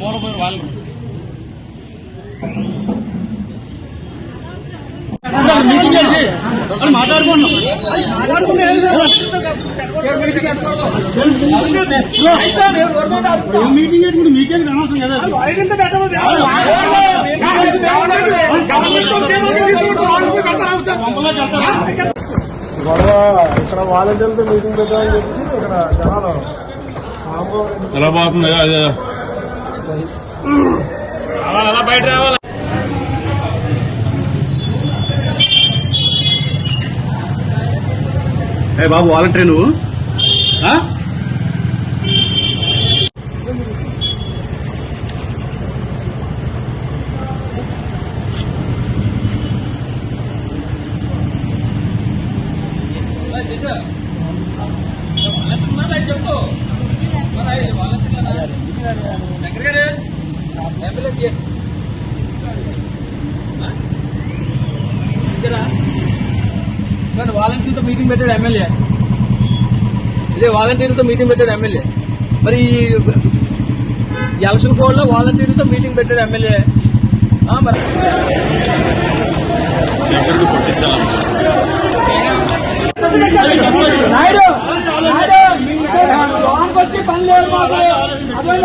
మూలపోయారు వాళ్ళు మీటింగ్ చేసి వాళ్ళు మాట్లాడుకున్నాం మీటింగ్ చేసుకుంటే మీకేం అనవసరం కదా గొడవ ఇక్కడ వాలంటీర్లతో మీటింగ్ పెట్టాలని చెప్పి ఇక్కడ జనాలు ఎలా అదే అలా బయట రావాలి? ఏ బాబు వాలంటీర్ నువ్వు? ఆ? వాలంటీర్తో మీటింగ్ పెట్టాడు ఎమ్మెల్యే ఇదే వాలంటీర్లతో మీటింగ్ పెట్టాడు ఎమ్మెల్యే మరి ఈ ఎలక్షన్ కోడ్ వాలంటీర్లతో మీటింగ్ పెట్టాడు ఎమ్మెల్యే ఆ, మరి వచ్చి పని లేదు మాకు. అదే